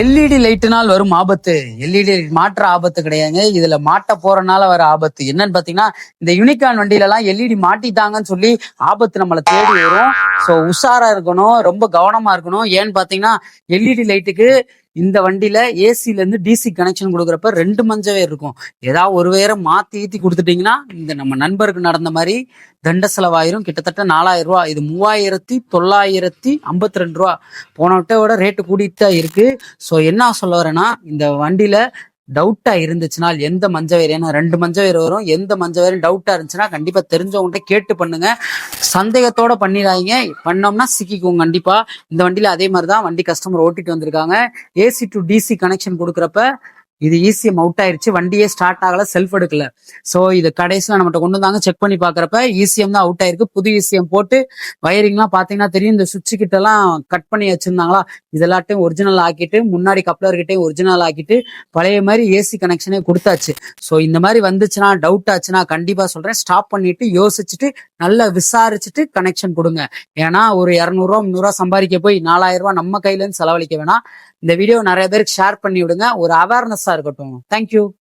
LED லைட்டுனால் வரும் ஆபத்து. LED மாற்ற ஆபத்து கிடையாதுங்க. இதுல மாட்ட போறனால வர ஆபத்து. என்னன்னு பாத்தீங்கன்னா இந்த யூனிகான் வண்டியில எல்லாம் எல்இடி மாட்டிட்டாங்கன்னு சொல்லி ஆபத்து நம்மளை தேடி வரும். ஸோ உஷாரா இருக்கணும் ரொம்ப கவனமா இருக்கணும். ஏன்னு பாத்தீங்கன்னா எல்இடி லைட்டுக்கு இந்த வண்டியில ஏசில இருந்து டிசி கனெக்ஷன் கொடுக்குறப்ப ரெண்டு மஞ்சவே இருக்கும். ஏதாவது ஒரு வேற மாத்தி ஈத்தி கொடுத்துட்டீங்கன்னா இந்த நம்ம நண்பருக்கு நடந்த மாதிரி தண்ட செலவாயிரும். கிட்டத்தட்ட நாலாயிரம் ரூபா இது மூவாயிரத்தி தொள்ளாயிரத்தி ஐம்பத்தி ரெண்டு ரூபா போன விட ரேட்டு கூடிட்டு தான் இருக்கு. ஸோ என்ன சொல்ல வரேன்னா இந்த வண்டியில டவுட்டா இருந்துச்சுன்னா எந்த மஞ்ச வயர் ஏன்னா ரெண்டு மஞ்ச வயர் வரும். எந்த மஞ்ச வயரும் டவுட்டா இருந்துச்சுன்னா கண்டிப்பா தெரிஞ்சவங்ககிட்ட கேட்டு பண்ணுங்க. சந்தேகத்தோட பண்ணிடாதீங்க. பண்ணோம்னா சிக்கிக்குவோம் கண்டிப்பா. இந்த வண்டியில அதே மாதிரி தான் வண்டி கஸ்டமர் ஓட்டிட்டு வந்திருக்காங்க. ஏசி டு டிசி கனெக்ஷன் கொடுக்குறப்ப இது ஈசிஎம் அவுட் ஆயிருச்சு. வண்டியே ஸ்டார்ட் ஆகல செல்ஃப் எடுக்கல. ஸோ இது கடைசியில் நம்மகிட்ட கொண்டு வந்தாங்க. செக் பண்ணி பாக்குறப்ப ஈசிஎம் தான் அவுட் ஆயிருக்கு. புது ஈசிஎம் போட்டு வயரிங்லாம் பாத்தீங்கன்னா தெரியும். இந்த சுவிட்ச் கிட்ட எல்லாம் கட் பண்ணி வச்சிருந்தாங்களா? இதெல்லாட்டையும் ஒரிஜினல் ஆக்கிட்டு முன்னாடி கப்ளர்கிட்டையும் ஒரிஜினல் ஆக்கிட்டு பழைய மாதிரி ஏசி கனெக்ஷனே கொடுத்தாச்சு. ஸோ இந்த மாதிரி வந்துச்சுன்னா டவுட் ஆச்சுன்னா கண்டிப்பா சொல்றேன். ஸ்டாப் பண்ணிட்டு யோசிச்சுட்டு நல்லா விசாரிச்சுட்டு கனெக்ஷன் கொடுங்க. ஏன்னா ஒரு இரநூறுவா முந்நூறுவா சம்பாதிக்க போய் நாலாயிரம் ரூபாய் நம்ம கையில இருந்து செலவழிக்க வேணாம். இந்த வீடியோ நிறைய பேருக்கு ஷேர் பண்ணி விடுங்க. ஒரு அவேர்னஸ் இருக்கட்டும். தேங்க்யூ